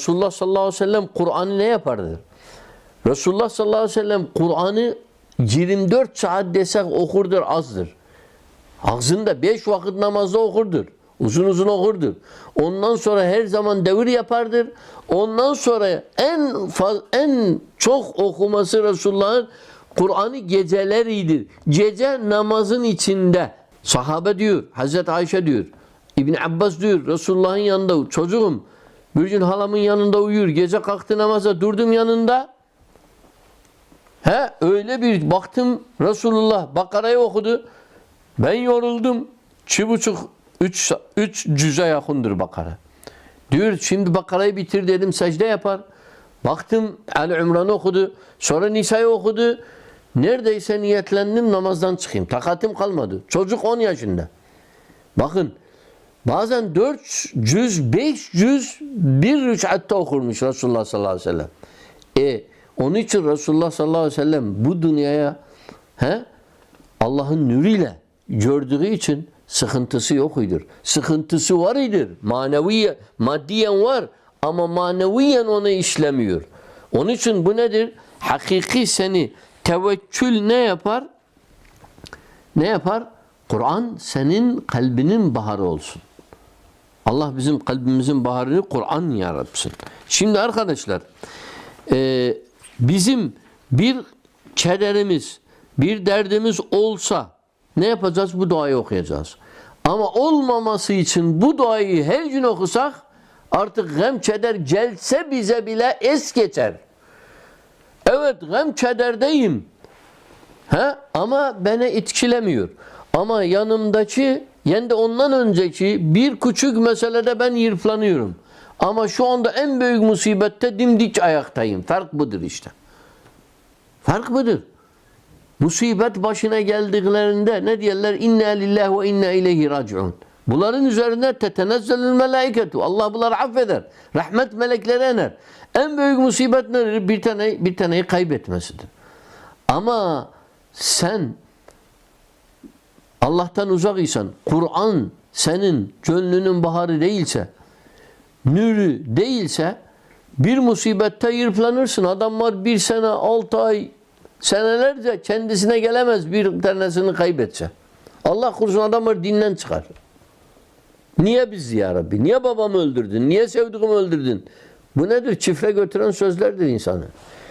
Resulullah sallallahu aleyhi ve sellem Kur'an'ı ne yapardı? Resulullah sallallahu aleyhi ve sellem Kur'an'ı 24 saat desek okurdur azdır. Ağzında 5 vakit namazda okurdur. Uzun uzun okurdur. Ondan sonra her zaman devir yapardır. Ondan sonra en en çok okuması Resulullah'ın Kur'an'ı geceleridir. Gece namazın içinde. Sahabe diyor, Hazreti Ayşe diyor, İbn Abbas diyor, Resulullah'ın yanında çocuğum bir gün halamın yanında uyuyor. Gece kalktı namaza durdum yanında. He öyle bir baktım Resulullah Bakara'yı okudu. Ben yoruldum. İki buçuk, üç, üç cüze yakındır Bakara. Diyor şimdi Bakara'yı bitir dedim secde yapar. Baktım Ali İmran'ı okudu. Sonra Nisa'yı okudu. Neredeyse niyetlendim namazdan çıkayım. Takatim kalmadı. Çocuk 10 yaşında. Bakın bazen 4 cüz, 5 cüz bir rükatta okurmuş Resulullah sallallahu aleyhi ve sellem. E onun için Resulullah sallallahu aleyhi ve sellem bu dünyaya he, Allah'ın nuruyla gördüğü için sıkıntısı yok idir. Sıkıntısı var idir. Manevi, maddiyen var ama maneviyen onu işlemiyor. Onun için bu nedir? Hakiki seni tevekkül ne yapar? Ne yapar? Kur'an senin kalbinin baharı olsun. Allah bizim kalbimizin baharını Kur'an yaratsın. Şimdi arkadaşlar e, bizim bir kederimiz, bir derdimiz olsa ne yapacağız? Bu duayı okuyacağız. Ama olmaması için bu duayı her gün okusak artık gem keder gelse bize bile es geçer. Evet gem kederdeyim. He? Ama beni etkilemiyor. Ama yanımdaki yani de ondan önceki bir küçük meselede ben yırplanıyorum. Ama şu anda en büyük musibette dimdik ayaktayım. Fark budur işte. Fark budur. Musibet başına geldiklerinde ne diyorlar? İnna lillahi ve inna ileyhi raciun. Bunların üzerine tetenezzelül melaiketu. Allah bunları affeder. Rahmet melekleri iner. En büyük musibet nedir? Bir tane bir taneyi kaybetmesidir. Ama sen Allah'tan uzak isen, Kur'an senin gönlünün baharı değilse, nürü değilse bir musibette yırplanırsın. Adam var bir sene, altı ay, senelerce kendisine gelemez bir tanesini kaybetse. Allah korusun adam var dinden çıkar. Niye biz ya Rabbi? Niye babamı öldürdün? Niye sevdiğimi öldürdün? Bu nedir? Çifre götüren sözlerdir insanı.